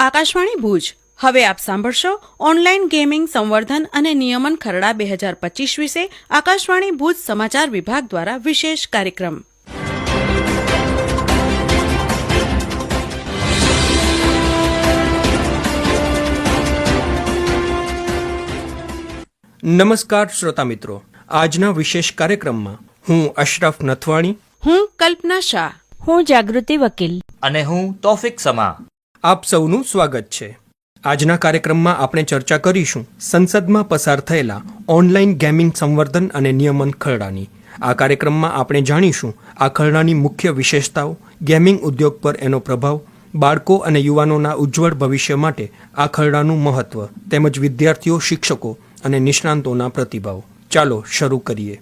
આકાશવાણી ભુજ. હવે આપ સાંભળશો ઓનલાઈન ગેમિંગ સંવર્ધન અને નિયમન ખરડા બે હજાર પચીસ વિશે આકાશવાણી ભુજ સમાચાર વિભાગ દ્વારા વિશેષ કાર્યક્રમ. નમસ્કાર શ્રોતા મિત્રો. આજના વિશેષ કાર્યક્રમમાં હું અશરફ નથવાણી. હું કલ્પના શાહ. હું જાગૃતિ વકીલ. અને હું તોફિક સમા. આપ સૌનું સ્વાગત છે. આજના કાર્યક્રમમાં આપણે ચર્ચા કરીશું સંસદમાં પસાર થયેલા ઓનલાઈન ગેમિંગ સંવર્ધન અને નિયમન ખરડાની. આ કાર્યક્રમમાં આપણે જાણીશું આ ખરડાની મુખ્ય વિશેષતાઓ, ગેમિંગ ઉદ્યોગ પર એનો પ્રભાવ, બાળકો અને યુવાનોના ઉજ્જવળ ભવિષ્ય માટે આ ખરડાનું મહત્વ, તેમજ વિદ્યાર્થીઓ, શિક્ષકો અને નિષ્ણાંતોના પ્રતિભાવ. ચાલો શરૂ કરીએ.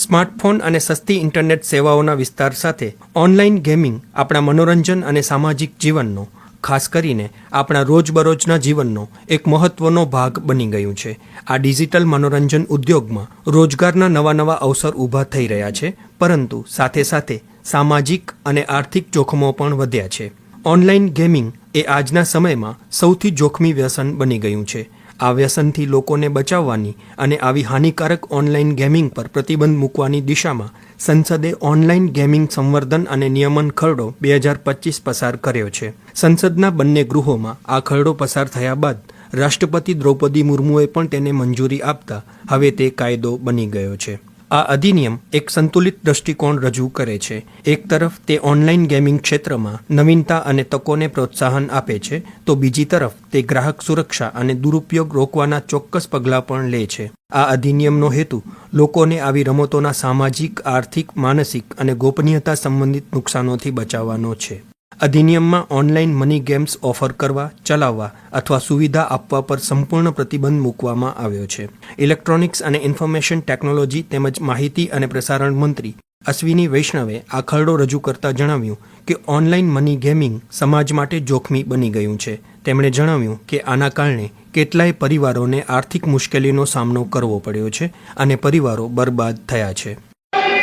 સ્માર્ટફોન અને સસ્તી ઇન્ટરનેટ સેવાઓના વિસ્તાર સાથે ઓનલાઈન ગેમિંગ આપણા મનોરંજન અને સામાજિક જીવનનો, ખાસ કરીને આપણા રોજબરોજના જીવનનો એક મહત્વનો ભાગ બની ગયું છે. આ ડિજિટલ મનોરંજન ઉદ્યોગમાં રોજગારના નવા નવા અવસર ઊભા થઈ રહ્યા છે, પરંતુ સાથે સાથે સામાજિક અને આર્થિક જોખમો પણ વધ્યા છે. ઓનલાઈન ગેમિંગ એ આજના સમયમાં સૌથી જોખમી વ્યસન બની ગયું છે. આ વ્યસનથી લોકોને બચાવવાની અને આવી હાનિકારક ઓનલાઈન ગેમિંગ પર પ્રતિબંધ મૂકવાની દિશામાં સંસદે ઓનલાઈન ગેમિંગ સંવર્ધન અને નિયમન ખરડો બે હજાર પચીસ પસાર કર્યો છે. સંસદના બંને ગૃહોમાં આ ખરડો પસાર થયા બાદ રાષ્ટ્રપતિ દ્રૌપદી મુર્મુએ પણ તેને મંજૂરી આપતા હવે તે કાયદો બની ગયો છે. આ અધિનિયમ એક સંતુલિત દ્રષ્ટિકોણ રજૂ કરે છે. એક તરફ તે ઓનલાઈન ગેમિંગ ક્ષેત્રમાં નવીનતા અને તકોને પ્રોત્સાહન આપે છે, તો બીજી તરફ તે ગ્રાહક સુરક્ષા અને દુરુપયોગ રોકવાના ચોક્કસ પગલાં પણ લે છે. આ અધિનિયમનો હેતુ લોકોને આવી રમતોના સામાજિક, આર્થિક, માનસિક અને ગોપનીયતા સંબંધિત નુકસાનોથી બચાવવાનો છે. અધિનિયમમાં ઓનલાઈન મની ગેમ્સ ઓફર કરવા, ચલાવવા અથવા સુવિધા આપવા પર સંપૂર્ણ પ્રતિબંધ મૂકવામાં આવ્યો છે. ઇલેક્ટ્રોનિક્સ અને ઇન્ફોર્મેશન ટેકનોલોજી તેમજ માહિતી અને પ્રસારણ મંત્રી અશ્વિની વૈષ્ણવે આ ખરડો રજૂ કરતા જણાવ્યું કે ઓનલાઈન મની ગેમિંગ સમાજ માટે જોખમી બની ગયું છે. તેમણે જણાવ્યું કે આના કારણે કેટલાય પરિવારોને આર્થિક મુશ્કેલીનો સામનો કરવો પડ્યો છે અને પરિવારો બરબાદ થયા છે.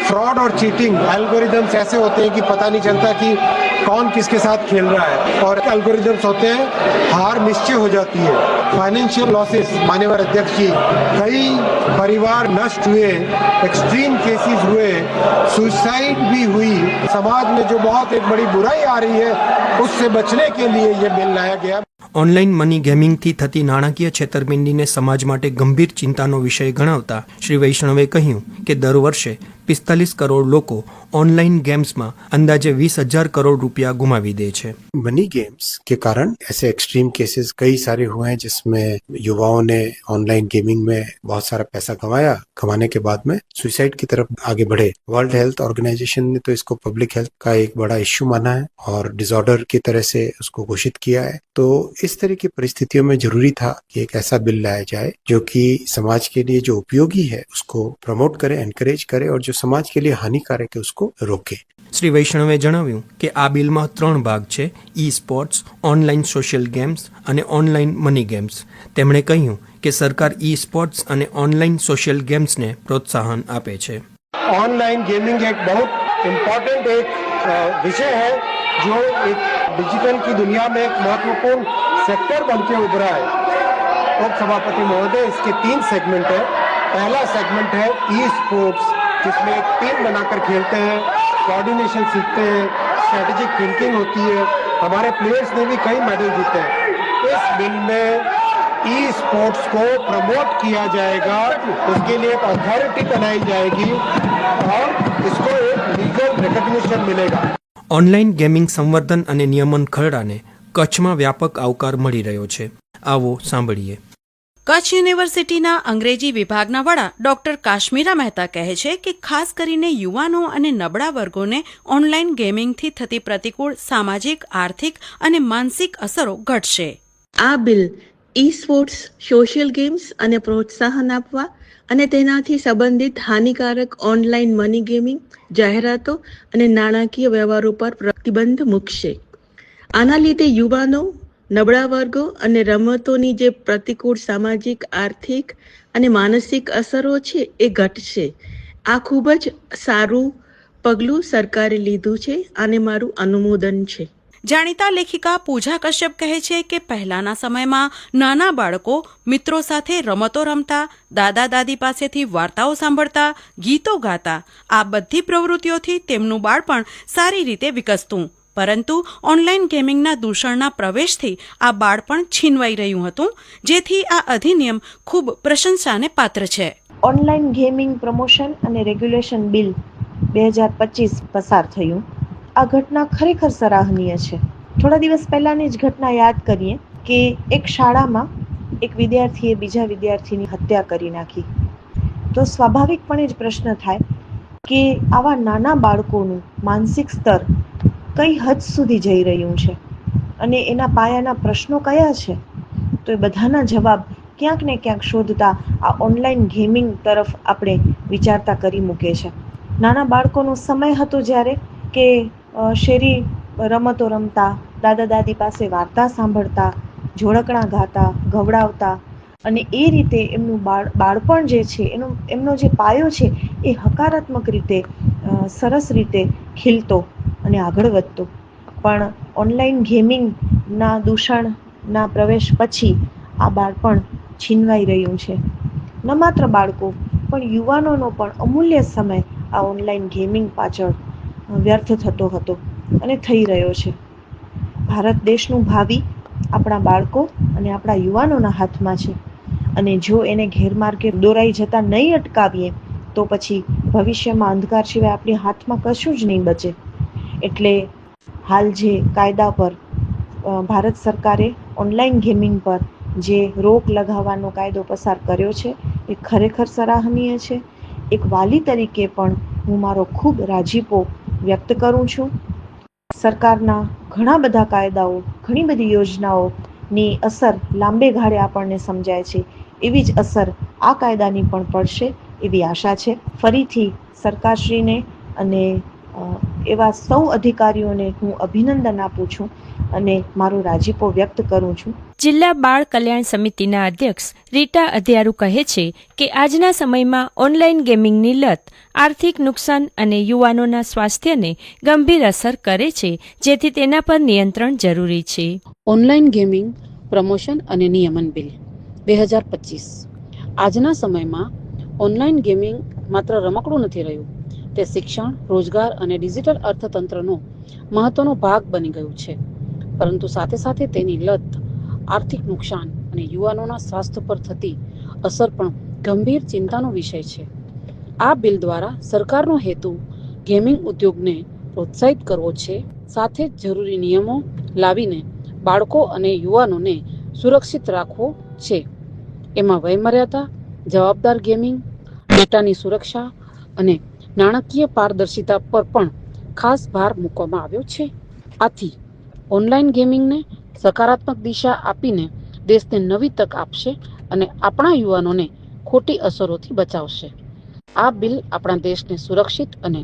फ्रॉड और चीटिंग एल्गोरिदम्स ऐसे होते हैं कि पता नहीं चलता कि कौन किसके साथ खेल रहा है। और एल्गोरिदम्स होते हैं, हार निश्चय हो जाती है। फाइनेंशियल लॉसेस मान्यवर अध्यक्ष जी, कई परिवार नष्ट हुए एक्सट्रीम केसेस हुए सुसाइड भी हुई। समाज में जो बहुत एक बड़ी बुराई आ रही है, उससे बचने के लिए ये बिल लाया गया। ઓનલાઈન મની ગેમિંગથી થતી નાણાકીય છેતરપિંડીને સમાજ માટે ગંભીર ચિંતાનો વિષય ગણાવતા શ્રી વૈષ્ણવે કહ્યું કે દર વર્ષે પિસ્તાલીસ કરોડ લોકો ઓનલાઈન ગેમ્સમાં અંદાજે વીસ હજાર કરોડ રૂપિયા ગુમાવી દે છે मनी गेम्स के कारण ऐसे एक्सट्रीम केसेस कई सारे हुए हैं जिसमें युवाओं ने ऑनलाइन गेमिंग में बहुत सारा पैसा कमाया कमाने के बाद में सुसाइड की तरफ आगे बढ़े वर्ल्ड हेल्थ ऑर्गेनाइजेशन ने तो इसको पब्लिक हेल्थ का एक बड़ा इश्यू माना है और डिसऑर्डर की तरह से उसको घोषित किया है तो इस तरह की परिस्थितियों में जरूरी था कि एक ऐसा बिल लाया जाए जो कि समाज के लिए जो उपयोगी है उसको प्रमोट करे एनकरेज करे और जो समाज के लिए हानिकारक है उसको रोके શ્રી વૈષ્ણવે જણાવ્યું કે આ બિલમાં ત્રણ ભાગ છે e sports online social games અને ઓનલાઈન મની ગેમ્સ તેમણે કહ્યું કે સરકાર ઈ સ્પોર્ટ્સ અને ઓનલાઈન સોશિયલ ગેમ્સને પ્રોત્સાહન આપે છે ऑनलाइन गेमिंग एक बहुत इम्पोर्टेंट एक अ, विषय है जो एक डिजिटल की दुनिया में एक महत्वपूर्ण सेक्टर बन के उभरा है उप सभापति महोदय इसके तीन सेगमेंट है पहला सेगमेंट है ई स्पोर्ट्स जिसमें एक टीम बनाकर खेलते हैं कोऑर्डिनेशन सीखते हैं स्ट्रेटेजिक थिंकिंग होती है हमारे प्लेयर्स ने भी कई मेडल जीते हैं इस बिल में ई स्पोर्ट्स को प्रमोट किया जाएगा उसके लिए एक अथॉरिटी बनाई जाएगी और इसको एक लीगल रिकग्निशन मिलेगा ઓનલાઈન ગેમિંગ સંવર્ધન અને નિયમન ખરડાને કચ્છમાં વ્યાપક આવકાર મળી રહ્યો છે. આવો સાંભળીએ. કચ્છ યુનિવર્સિટીના અંગ્રેજી વિભાગના વડા ડોક્ટર કાશ્મીરા મહેતા કહે છે કે ખાસ કરીને યુવાનો અને નબળા વર્ગોને ઓનલાઈન ગેમિંગથી થતી પ્રતિકૂળ સામાજિક આર્થિક અને માનસિક અસરો ઘટશે. આ બિલ ઈ સ્પોર્ટ્સ સોશિયલ ગેમ્સ અને પ્રોત્સાહન આપવા અને તેનાથી સંબંધિત હાનિકારક ઓનલાઈન મની ગેમિંગ જાહેરાતો અને નાણાકીય વ્યવહારો પર પ્રતિબંધ મૂકશે. આના લીધે યુવાનો, નબળા વર્ગો અને રમતોની જે પ્રતિકૂળ સામાજિક, આર્થિક અને માનસિક અસરો છે એ ઘટશે. આ ખૂબ જ સારું પગલું સરકારે લીધું છે આને મારું અનુમોદન છે. જાણીતા લેખિકા પૂજા કશ્યપ કહે છે કે પહેલાના સમયમાં નાના બાળકો મિત્રો સાથે રમતો રમતા, દાદા દાદી પાસેથી વાર્તાઓ સાંભળતા, ગીતો ગાતા, આ બધી પ્રવૃત્તિઓથી તેમનું બાળપણ સારી રીતે વિકસતું. પરંતુ ઓનલાઈન ગેમિંગના દૂષણના પ્રવેશથી આ બાળપણ છીનવાઈ રહ્યું હતું, જેથી આ અધિનિયમ ખૂબ પ્રશંસાને પાત્ર છે. ઓનલાઈન ગેમિંગ પ્રમોશન અને રેગ્યુલેશન બિલ બે હજાર પચીસ પસાર થયું. આ ઘટના ખરેખર સરાહનીય છે. થોડા દિવસ પહેલાંની જ ઘટના યાદ કરીએ કે એક શાળામાં એક વિદ્યાર્થીએ બીજા વિદ્યાર્થીની હત્યા કરી નાખી. તો સ્વાભાવિકપણે જ પ્રશ્ન થાય કે આવા નાના બાળકોનું માનસિક સ્તર કઈ હદ સુધી જઈ રહ્યું છે? અને એના પાયાના પ્રશ્નો કયા છે? તો એ બધાના જવાબ ક્યાંક ને ક્યાંક શોધતા આ ઓનલાઈન ગેમિંગ તરફ આપણે વિચારતા કરી મૂકે છે નાના બાળકોનો સમય હતો જ્યારે કે શેરી રમતો રમતા દાદા દાદી પાસે વાર્તા સાંભળતા જોડકણા ગાતા, ગવડાવતા અને એ રીતે એમનું બાળ, બાળપણ જે છે, એનો, એમનો જે પાયો છે, એ હકારાત્મક રીતે સરસ રીતે ખીલતો અને આગળ વધતો. પણ ઓનલાઈન ગેમિંગના દૂષણના પ્રવેશ પછી આ બાળપણ છીનવાઈ રહ્યું છે. ન માત્ર બાળકો, પણ યુવાનોનો પણ અમૂલ્ય સમય આ ઓનલાઈન ગેમિંગ પાછળ વ્યર્થ થતો હતો અને થઈ રહ્યો છે. ભારત દેશનું ભાવિ આપણા બાળકો અને આપણા યુવાનોના હાથમાં છે. અને જો એને ગેરમાર્ગે દોરાઈ જતા નહીં અટકાવીએ, તો પછી ભવિષ્યમાં અંધકાર સિવાય આપણી હાથમાં કશું જ નહીં બચે. એટલે હાલ જે કાયદા પર ભારત સરકારે ઓનલાઈન ગેમિંગ પર જે રોક લગાવવાનો કાયદો પસાર કર્યો છે, એ ખરેખર સરાહનીય છે. એક વાલી તરીકે પણ હું મારો ખૂબ રાજીપો વ્યક્ત કરું છું. સરકારના ઘણા બધા કાયદાઓ, ઘણી બધી યોજનાઓની અસર લાંબે ગાળે આપણને સમજાય છે. એવી જ અસર આ કાયદાની પણ પડશે એવી આશા છે. ફરીથી સરકારશ્રીને અને એવા સૌ અધિકારીઓને હું અભિનંદન આપું છું અને મારો રાજીપો વ્યક્ત કરું છું. જિલ્લા બાળ કલ્યાણ સમિતિના અધ્યક્ષ રીટા અધિયારુ કહે છે કે આજના સમયમાં ઓનલાઈન ગેમિંગની લત આર્થિક નુકસાન અને યુવાનોના સ્વાસ્થ્યને ગંભીર અસર કરે છે જેથી તેના પર નિયંત્રણ જરૂરી છે. ઓનલાઈન ગેમિંગ પ્રમોશન અને નિયમન બિલ. બે હજાર પચીસ. આજના સમયમાં ઓનલાઈન ગેમિંગ માત્ર રમકડું નથી રહ્યું, તે શિક્ષણ, રોજગાર અને ડિજિટલ અર્થતંત્રનો મહત્વનો ભાગ બની ગયું છે. પરંતુ સાથે સાથે તેની લત, આર્થિક નુકસાન અને યુવાનોના સ્વાસ્થ્ય પર થતી અસર પણ ગંભીર ચિંતાનો વિષય છે. આ બિલ દ્વારા સરકારનો હેતુ ગેમિંગ ઉદ્યોગને પ્રોત્સાહિત કરવો છે. સાથે જ જરૂરી નિયમો લાવીને બાળકો અને યુવાનોને સુરક્ષિત રાખવો છે. એમાં વયમર્યાદા, જવાબદાર ગેમિંગ ડેટાની સુરક્ષા અને નાણાકીય પારદર્શિતા પર પણ ખાસ ભાર મૂકવામાં આવ્યો છે. આથી ઓનલાઈન ગેમિંગને સકારાત્મક દિશા આપીને દેશને નવી તક આપશે અને આપણા યુવાનોને ખોટી અસરોથી બચાવશે. આ બિલ આપણા દેશને સુરક્ષિત અને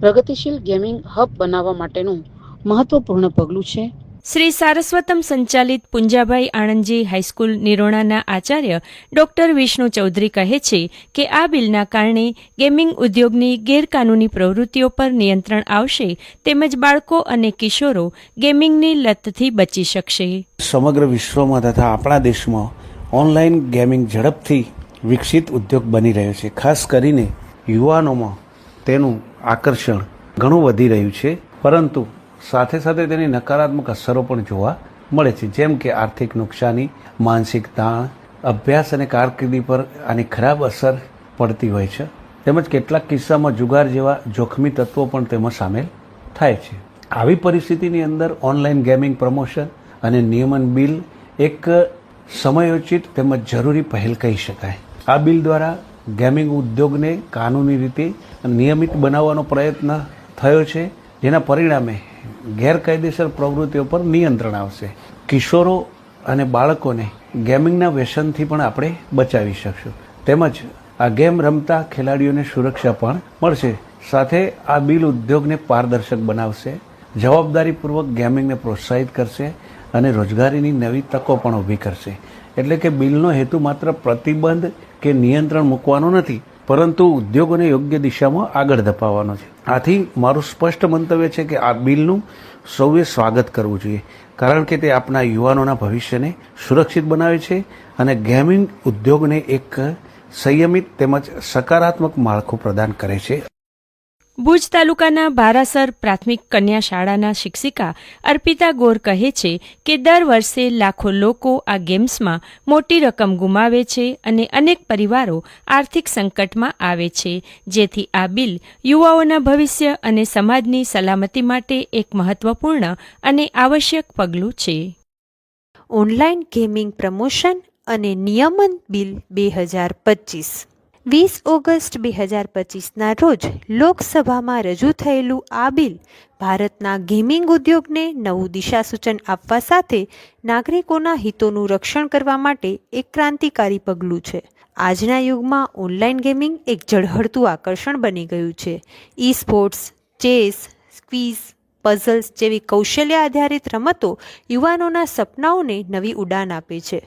પ્રગતિશીલ ગેમિંગ હબ બનાવવા માટેનું મહત્વપૂર્ણ પગલું છે. શ્રી સારસ્વતમ સંચાલિત પુંજાભાઈ આણંદજી હાઈસ્કૂલ નિરોણાના આચાર્ય ડોક્ટર વિષ્ણુ ચૌધરી કહે છે કે આ બિલના કારણે ગેમિંગ ઉદ્યોગની ગેરકાનૂની પ્રવૃત્તિઓ પર નિયંત્રણ આવશે તેમજ બાળકો અને કિશોરો ગેમિંગની લતથી બચી શકશે. સમગ્ર વિશ્વમાં તથા આપણા દેશમાં ઓનલાઈન ગેમિંગ ઝડપથી વિકસિત ઉદ્યોગ બની રહ્યો છે. ખાસ કરીને યુવાનોમાં તેનું આકર્ષણ ઘણું વધી રહ્યું છે. પરંતુ સાથે સાથે તેની નકારાત્મક અસરો પણ જોવા મળે છે. જેમ કે આર્થિક નુકસાની, માનસિક તાણ, અભ્યાસ અને કારકિર્દી પર આની ખરાબ અસર પડતી હોય છે. તેમજ કેટલાક કિસ્સામાં જુગાર જેવા જોખમી તત્વો પણ તેમાં સામેલ થાય છે. આવી પરિસ્થિતિની અંદર ઓનલાઈન ગેમિંગ, પ્રમોશન અને નિયમન બિલ એક સમયોચિત તેમજ જરૂરી પહેલ કહી શકાય. આ બિલ દ્વારા ગેમિંગ ઉદ્યોગને કાનૂની રીતે નિયમિત બનાવવાનો પ્રયત્ન થયો છે. જેના પરિણામે ગેરકાયદેસર પ્રવૃત્તિઓ પર નિયંત્રણ આવશે. કિશોરો અને બાળકોને ગેમિંગના વ્યસનથી પણ આપણે બચાવી શકશું. તેમજ આ ગેમ રમતા ખેલાડીઓને સુરક્ષા પણ મળશે. સાથે આ બિલ ઉદ્યોગને પારદર્શક બનાવશે, જવાબદારીપૂર્વક ગેમિંગને પ્રોત્સાહિત કરશે અને રોજગારીની નવી તકો પણ ઊભી કરશે. એટલે કે બિલનો હેતુ માત્ર પ્રતિબંધ કે નિયંત્રણ મૂકવાનો નથી પરંતુ ઉદ્યોગોને યોગ્ય દિશામાં આગળ ધપાવવાનો છે. આથી મારું સ્પષ્ટ મંતવ્ય છે કે આ બિલનું સૌએ સ્વાગત કરવું જોઈએ, કારણ કે તે આપણા યુવાનોના ભવિષ્યને સુરક્ષિત બનાવે છે અને ગેમિંગ ઉદ્યોગને એક સંયમિત તેમજ સકારાત્મક માળખું પ્રદાન કરે છે. ભુજ તાલુકાના બારાસર પ્રાથમિક કન્યા શાળાના શિક્ષિકા અર્પિતા ગોર કહે છે કે દર વર્ષે લાખો લોકો આ ગેમ્સમાં મોટી રકમ ગુમાવે છે અને અનેક પરિવારો આર્થિક સંકટમાં આવે છે. જેથી આ બિલ યુવાઓના ભવિષ્ય અને સમાજની સલામતી માટે એક મહત્વપૂર્ણ અને આવશ્યક પગલું છે. ઓનલાઈન ગેમિંગ પ્રમોશન અને નિયમન બિલ બે હજાર પચીસ. વીસ ઓગસ્ટ બે હજાર પચીસના રોજ લોકસભામાં રજૂ થયેલું આ બિલ ભારતના ગેમિંગ ઉદ્યોગને નવું દિશાસૂચન આપવા સાથે નાગરિકોના હિતોનું રક્ષણ કરવા માટે એક ક્રાંતિકારી પગલું છે. આજના યુગમાં ઓનલાઈન ગેમિંગ એક ઝળહળતું આકર્ષણ બની ગયું છે. ઈ સ્પોર્ટ્સ ચેસ, ક્વિઝ, પઝલ્સ જેવી કૌશલ્ય આધારિત રમતો યુવાનોના સપનાઓને નવી ઉડાન આપે છે.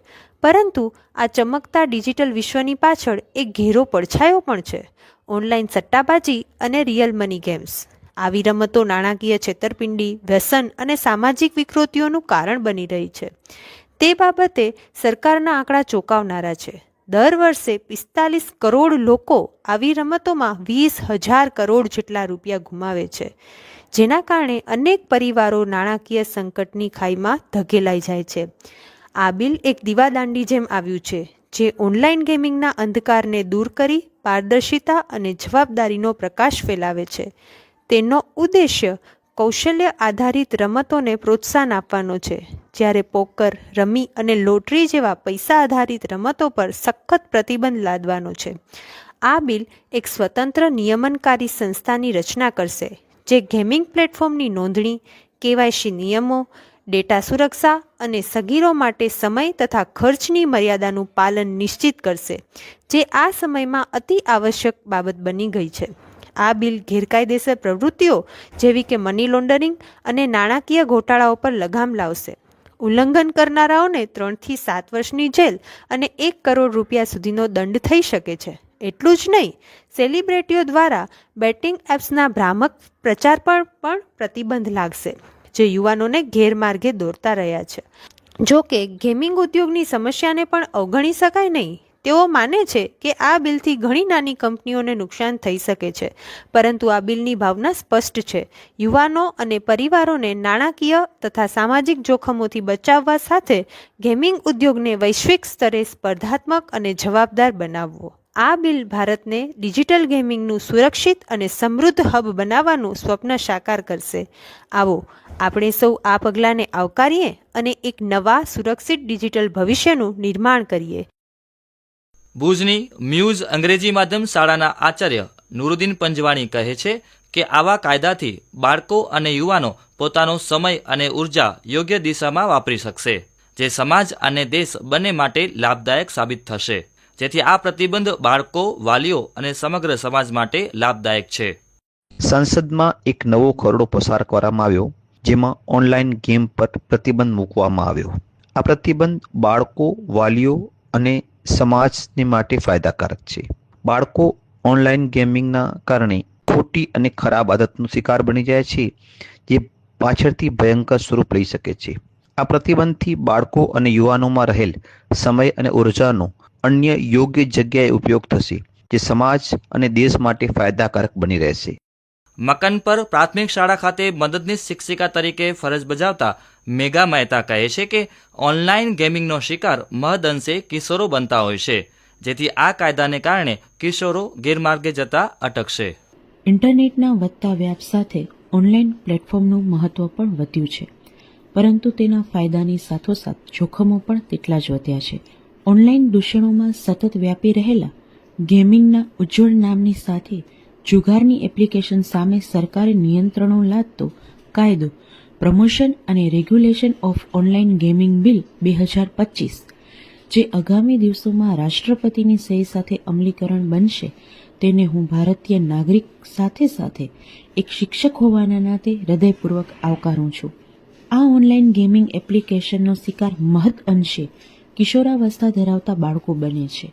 પરંતુ આ ચમકતા ડિજિટલ વિશ્વની પાછળ એક ઘેરો પડછાયો પણ છે. ઓનલાઈન સટ્ટાબાજી અને રિયલ મની ગેમ્સ. આવી રમતો નાણાકીય છેતરપિંડી, વ્યસન અને સામાજિક વિકૃતિઓનું કારણ બની રહી છે. તે બાબતે સરકારના આંકડા ચોંકાવનારા છે. દર વર્ષે પિસ્તાલીસ કરોડ લોકો આવી રમતોમાં વીસ હજાર કરોડ જેટલા રૂપિયા ગુમાવે છે, જેના કારણે અનેક પરિવારો નાણાકીય સંકટની ખાઈમાં ધકેલાઈ જાય છે. આ બિલ એક દીવાદાંડી જેમ આવ્યું છે, જે ઓનલાઈન ગેમિંગના અંધકારને દૂર કરી પારદર્શિતા અને જવાબદારીનો પ્રકાશ ફેલાવે છે. તેનો ઉદ્દેશ્ય કૌશલ્ય આધારિત રમતોને પ્રોત્સાહન આપવાનો છે. જ્યારે પોકર, રમી અને લોટરી જેવા પૈસા આધારિત રમતો પર સખત પ્રતિબંધ લાદવાનો છે. આ બિલ એક સ્વતંત્ર નિયમનકારી સંસ્થાની રચના કરશે, જે ગેમિંગ પ્લેટફોર્મની નોંધણી, કેવાયસી નિયમો ડેટા સુરક્ષા અને સગીરો માટે સમય તથા ખર્ચની મર્યાદાનું પાલન નિશ્ચિત કરશે, જે આ સમયમાં અતિ આવશ્યક બાબત બની ગઈ છે. આ બિલ ગેરકાયદેસર પ્રવૃત્તિઓ જેવી કે મની લોન્ડરિંગ અને નાણાકીય ગોટાળાઓ પર લગામ લાવશે. ઉલ્લંઘન કરનારાઓને ત્રણથી સાત વર્ષની જેલ અને એક કરોડ રૂપિયા સુધીનો દંડ થઈ શકે છે. એટલું જ નહીં, સેલિબ્રિટીઓ દ્વારા બેટિંગ એપ્સના ભ્રામક પ્રચાર પર પણ પ્રતિબંધ લાગશે. જે યુવાનોને ગેરમાર્ગે દોરતા રહ્યા છે. જો કે ગેમિંગ ઉદ્યોગની સમસ્યાને પણ અવગણી શકાય નહીં. તેઓ માને છે કે આ બિલથી ઘણી નાની કંપનીઓને નુકસાન થઈ શકે છે. પરંતુ આ બિલની ભાવના સ્પષ્ટ છે. યુવાનો અને પરિવારોને નાણાકીય તથા સામાજિક જોખમોથી બચાવવા સાથે ગેમિંગ ઉદ્યોગને વૈશ્વિક સ્તરે સ્પર્ધાત્મક અને જવાબદાર બનાવવો. આ બિલ ભારતને ડિજિટલ ગેમિંગનું સુરક્ષિત અને સમૃદ્ધ હબ બનાવવાનું સ્વપ્ન સાકાર કરશે. આવો આપણે સૌ આ પગલાંને આવકારીએ અને એક નવા સુરક્ષિત ડિજિટલ ભવિષ્યનું નિર્માણ કરીએ. ભુજની મ્યુઝ અંગ્રેજી માધ્યમ શાળાના આચાર્ય નુરુદ્દીન પંજવાણી કહે છે કે આવા કાયદાથી બાળકો અને યુવાનો પોતાનો સમય અને ઊર્જા યોગ્ય દિશામાં વાપરી શકશે જે સમાજ અને દેશ બંને માટે લાભદાયક સાબિત થશે જેથી આ પ્રતિબંધ બાળકો વાલીઓ અને સમગ્ર સમાજ માટે લાભદાયક છે. સંસદમાં એક નવો ખરડો પસાર કરવામાં આવ્યો. જેમાં ઓનલાઈન ગેમ પર પ્રતિબંધ મૂકવામાં આવ્યો. આ પ્રતિબંધ બાળકો, વાલીઓ અને સમાજને માટે ફાયદાકારક છે. બાળકો ઓનલાઈન ગેમિંગના કારણે ખોટી અને ખરાબ આદતનો શિકાર બની જાય છે, જે પાછળથી ભયંકર સ્વરૂપ લઈ શકે છે. આ પ્રતિબંધથી બાળકો અને યુવાનોમાં રહેલ સમય અને ઉર્જાનો અન્ય યોગ્ય જગ્યાએ ઉપયોગ થશે, જે સમાજ અને દેશ માટે ફાયદાકારક બની રહેશે. મકન પર પ્રાથમિક શાળા ખાતે મદદનીશ શિક્ષિકા તરીકે ફરજ બજાવતા મેગા મહેતા કહે છે કે ઓનલાઈન ગેમિંગનો શિકાર મહદઅંશે કિશોરો બનતા હોય છે. જેથી આ કાયદાને કારણે કિશોરો ગેરમાર્ગે જતા અટકશે. ઇન્ટરનેટના વધતા વ્યાપ સાથે ઓનલાઈન પ્લેટફોર્મનું મહત્વ પણ વધ્યું છે. પરંતુ તેના ફાયદાની સાથોસાથ જોખમો પણ તેટલા જ વધ્યા છે. ઓનલાઈન દૂષણોમાં સતત વ્યાપી રહેલા ગેમિંગના ઉજ્જવળ નામની સાથે જુગારની એપ્લિકેશન સામે સરકારે નિયંત્રણો લાદતો કાયદો. પ્રમોશન અને regulation of online gaming bill બે હજાર પચીસ. જે આગામી દિવસોમાં રાષ્ટ્રપતિની સહી સાથે અમલીકરણ બનશે, તેને હું ભારતીય નાગરિક સાથે સાથે એક શિક્ષક હોવાના નાતે હૃદયપૂર્વક આવકારું છું. આ ઓનલાઈન ગેમિંગ એપ્લિકેશનનો શિકાર મહદ અંશે કિશોરાવસ્થા ધરાવતા બાળકો બને છે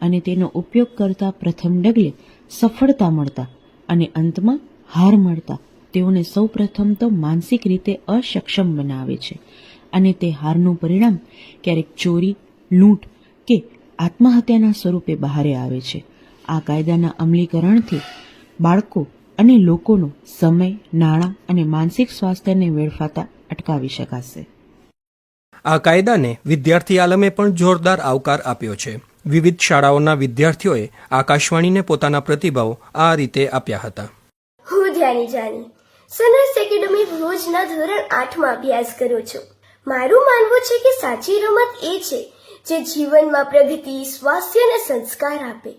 અને તેનો ઉપયોગ કરતા પ્રથમ ડગલે સફળતા મળતા અને અંતમાં હાર મળતા. તેઓને સૌપ્રથમ તો માનસિક રીતે અસક્ષમ બનાવે છે અને તે હારનું પરિણામ ક્યારેક ચોરી, લૂંટ કે આત્મહત્યાના સ્વરૂપે બહારે આવે છે. આ કાયદાના અમલીકરણથી બાળકો અને લોકોનો સમય, નાણાં અને માનસિક સ્વાસ્થ્યને વેડફાતા અટકાવી શકાશે. આ કાયદાને વિદ્યાર્થી આલમે પણ જોરદાર આવકાર આપ્યો છે. વિવિધ શાળાઓના વિદ્યાર્થીઓએ આકાશવાણીને પોતાના પ્રતિભાવો આ રીતે આપ્યા હતા. હું ધ્યાની જાની. સનર્સ એકેડમી ભુજના ધોરણ આઠમાં અભ્યાસ કરું છું. મારું માનવું છે કે સાચી રમત એ છે જે જીવનમાં પ્રગતિ, સ્વાસ્થ્ય અને સંસ્કાર આપે.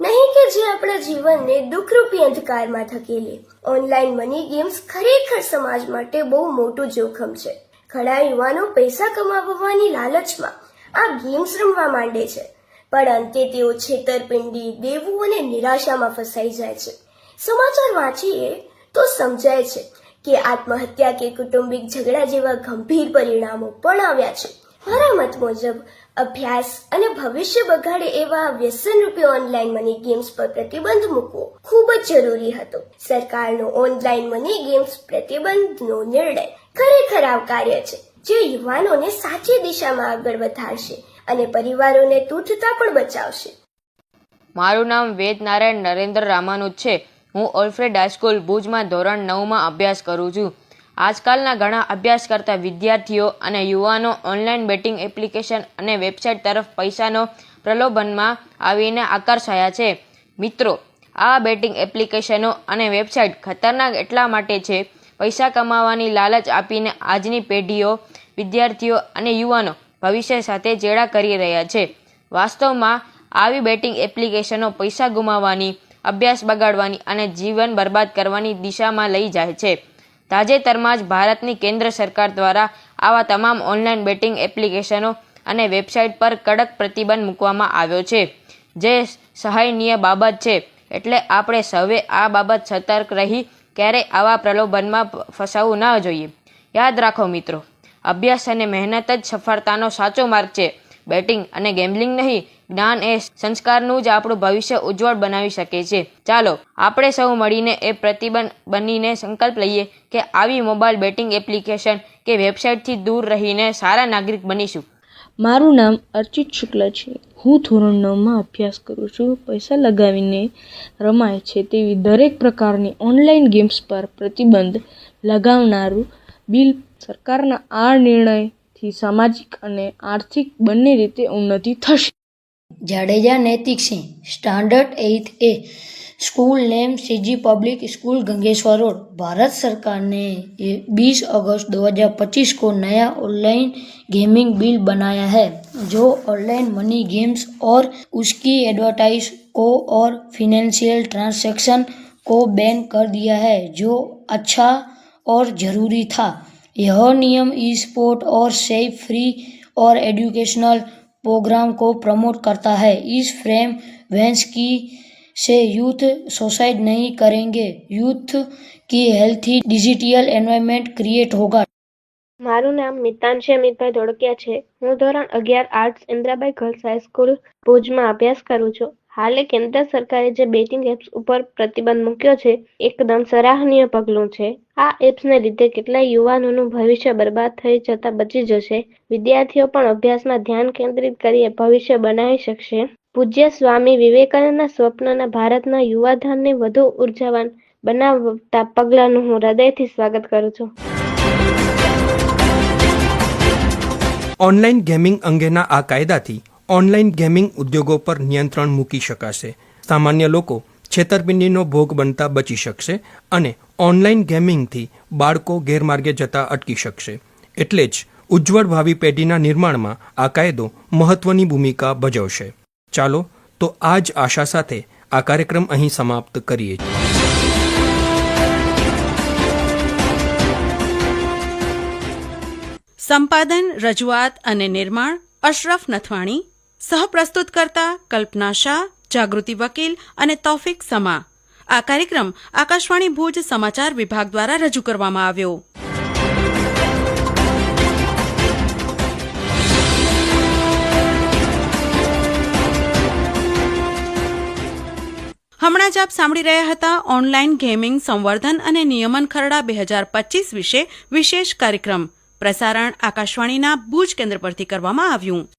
નહીં કે જે આપણા જીવનને દુઃખરૂપી અંધકારમાં ધકેલે. ઓનલાઈન મની ગેમ્સ ખરેખર સમાજ માટે બહુ મોટું જોખમ છે. ઘણા યુવાનો પૈસા કમાવવાની લાલચમાં આ ગેમ્સ રમવા માંડે છે. પણ અંતે તેઓ છેતરપિંડી દેવું અને નિરાશામાં ફસાઈ જાય છે. સમાચાર વાંચીએ તો સમજાય છે કે આત્મહત્યા કે કુટુંબિક ઝઘડા જેવા ગંભીર પરિણામો પણ આવ્યા છે. મારા મત મુજબ, અભ્યાસ અને ભવિષ્ય બગાડે એવા વ્યસનરૂપી ઓનલાઈન મની ગેમ્સ પર પ્રતિબંધ મૂકવો ખૂબ જ જરૂરી હતો. સરકારનો ઓનલાઈન મની ગેમ્સ પ્રતિબંધનો નિર્ણય ખરેખર આવકાર્ય છે. જે યુવાનોને સાચી દિશામાં આગળ વધારશે અને પરિવારોને તૂટતા પણ બચાવશે. મારું નામ વેદ નારાયણ નરેન્દ્ર રામાનુજ છે. હું ઓલ્ફ્રેડ હાઈસ્કૂલ ભુજમાં ધોરણ નવમાં અભ્યાસ કરું છું. આજકાલના ઘણા અભ્યાસ કરતા વિદ્યાર્થીઓ અને યુવાનો ઓનલાઈન બેટિંગ એપ્લિકેશન અને વેબસાઇટ તરફ પૈસાનો પ્રલોભનમાં આવીને આકર્ષાયા છે. મિત્રો, આ બેટિંગ એપ્લિકેશનો અને વેબસાઇટ ખતરનાક એટલા માટે છે, પૈસા કમાવાની લાલચ આપીને આજની પેઢીઓ વિદ્યાર્થીઓ અને યુવાનો ભવિષ્ય સાથે ચેડા કરી રહ્યા છે. વાસ્તવમાં આવી બેટિંગ એપ્લિકેશનો પૈસા ગુમાવવાની, અભ્યાસ બગાડવાની અને જીવન બરબાદ કરવાની દિશામાં લઈ જાય છે. તાજેતરમાં જ ભારતની કેન્દ્ર સરકાર દ્વારા આવા તમામ ઓનલાઈન બેટિંગ એપ્લિકેશનો અને વેબસાઇટ પર કડક પ્રતિબંધ મૂકવામાં આવ્યો છે. જે સહાયનીય બાબત છે. એટલે આપણે સૌએ આ બાબત સતર્ક રહી, ક્યારેય આવા પ્રલોભનમાં ફસાવવું ન જોઈએ. યાદ રાખો મિત્રો. અભ્યાસ અને મહેનત જ સફળતાનો સાચો માર્ગ છે. બેટિંગ અને ગેમ્બલિંગ નહીં, જ્ઞાન એ સંસ્કારનું જ આપણું ભવિષ્ય ઉજ્જવળ બનાવી શકે છે. ચાલો, આપણે સૌ મળીને એ પ્રતિબંધ બનીને સંકલ્પ લઈએ કે આવી મોબાઈલ બેટિંગ એપ્લિકેશન કે વેબસાઇટથી દૂર રહીને સારા નાગરિક બનીશું. મારું નામ અર્ચિત શુક્લ છે. હું ધોરણ નવમાં અભ્યાસ કરું છું. પૈસા લગાવીને રમાય છે તેવી દરેક પ્રકારની ઓનલાઈન ગેમ્સ પર પ્રતિબંધ લગાવનારું બિલ સરકારના આ નિર્ણયથી સામાજિક અને આર્થિક બંને રીતે ઉન્નતિ થશે Jadeja Naitik Singh standard eight A school name CG public school Gangeshwar road Bharat सरकार ने ये 20 अगस्त 2025 को नया ऑनलाइन गेमिंग बिल बनाया है जो ऑनलाइन मनी गेम्स और उसकी एडवर्टाइज को और फिनेंशियल ट्रांजैक्शन को बैन कर दिया है जो अच्छा और ज़रूरी था यह नियम ई स्पोर्ट और सेफ फ्री और एजुकेशनल प्रोग्राम को प्रमोट करता है इस फ्रेम वेंस की से यूथ सुसाइड नहीं करेंगे यूथ की हेल्थी डिजिटल एनवायरनमेंट क्रिएट होगा મારું નામ મિતાંશી અમિતભાઈ ધોળકિયા છે હું ધોરણ અગિયાર આર્ટ્સ ઇન્દ્રાબાઈ ગર્લ્સ હાઈસ્કૂલ ભુજમાં અભ્યાસ કરું છું હાલે કેન્દ્ર સરકારે જે બેટિંગ એપ્સ ઉપર પ્રતિબંધ મૂક્યો છે, એકદમ સરાહનીય પગલું છે. આ એપ્સને લીધે કેટલાય યુવાનોનું ભવિષ્ય બરબાદ થઈ જતા બચી જશે. વિદ્યાર્થીઓ પણ અભ્યાસમાં ધ્યાન કેન્દ્રિત કરી ભવિષ્ય બનાવી શકશે. પૂજ્ય સ્વામી વિવેકાનંદના સ્વપ્નના ભારતના યુવાધનને વધુ ઉર્જાવાન બનાવતા પગલાંનું હું હૃદયથી સ્વાગત કરું છું. ઓનલાઈન ગેમિંગ અંગેના આ કાયદાથી ઓનલાઈન ગેમિંગ ઉદ્યોગો પર નિયંત્રણ મૂકી શકાશે. સામાન્ય લોકો છેતરપિંડીનો ભોગ બનતા બચી શકશે અને ઓનલાઈન ગેમિંગથી બાળકો ગેરમાર્ગે જતા અટકી શકશે. એટલે જ ઉજ્જવળ ભાવિ પેઢીના નિર્માણમાં આ કાયદો મહત્વની ભૂમિકા ભજવશે. ચાલો તો આ જ આશા સાથે આ કાર્યક્રમ અહીં સમાપ્ત કરીએ. સંપાદન, રજૂઆત અને નિર્માણ અશરફ નથવાણી સહપ્રસ્તુત કરતા કલ્પના શાહ, જાગૃતિ વકીલ અને તૌફિક સમા. આ કાર્યક્રમ આકાશવાણી ભુજ સમાચાર વિભાગ દ્વારા રજૂ કરવામાં આવ્યો. હમણાં જ આપ સાંભળી રહ્યા હતા ઓનલાઈન ગેમિંગ સંવર્ધન અને નિયમન ખરડા બે હજાર પચીસ વિશે વિશેષ કાર્યક્રમ. પ્રસારણ આકાશવાણીના ભુજ કેન્દ્ર પરથી કરવામાં આવ્યું.